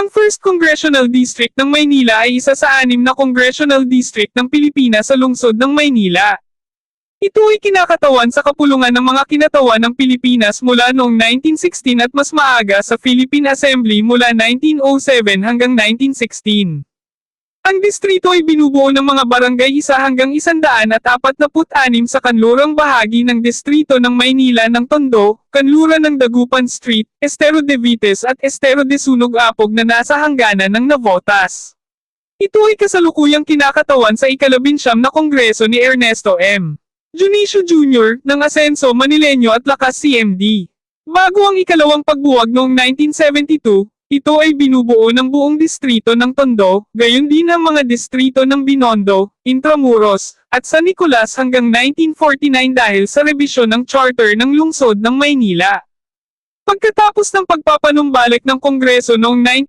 Ang 1st Congressional District ng Maynila ay isa sa anim na Congressional District ng Pilipinas sa lungsod ng Maynila. Ito ay kinakatawan sa kapulungan ng mga kinatawan ng Pilipinas mula noong 1916 at mas maaga sa Philippine Assembly mula 1907 hanggang 1916. Ang distrito ay binubuo ng mga barangay isa hanggang isandaan at apat na put-anim sa kanlurang bahagi ng distrito ng Maynila ng Tondo, kanluran ng Dagupan Street, Estero de Vites at Estero de Sunog Apog na nasa hangganan ng Navotas. Ito ay kasalukuyang kinakatawan sa ikalabinsyam na kongreso ni Ernesto M. Junicio Jr. ng Asenso Manileño at Lakas CMD. Bago ang ikalawang pagbuwag noong 1972, ito ay binubuo ng buong distrito ng Tondo, gayon din ang mga distrito ng Binondo, Intramuros, at San Nicolas hanggang 1949 dahil sa rebisyon ng charter ng lungsod ng Maynila. Pagkatapos ng pagpapanumbalik ng Kongreso noong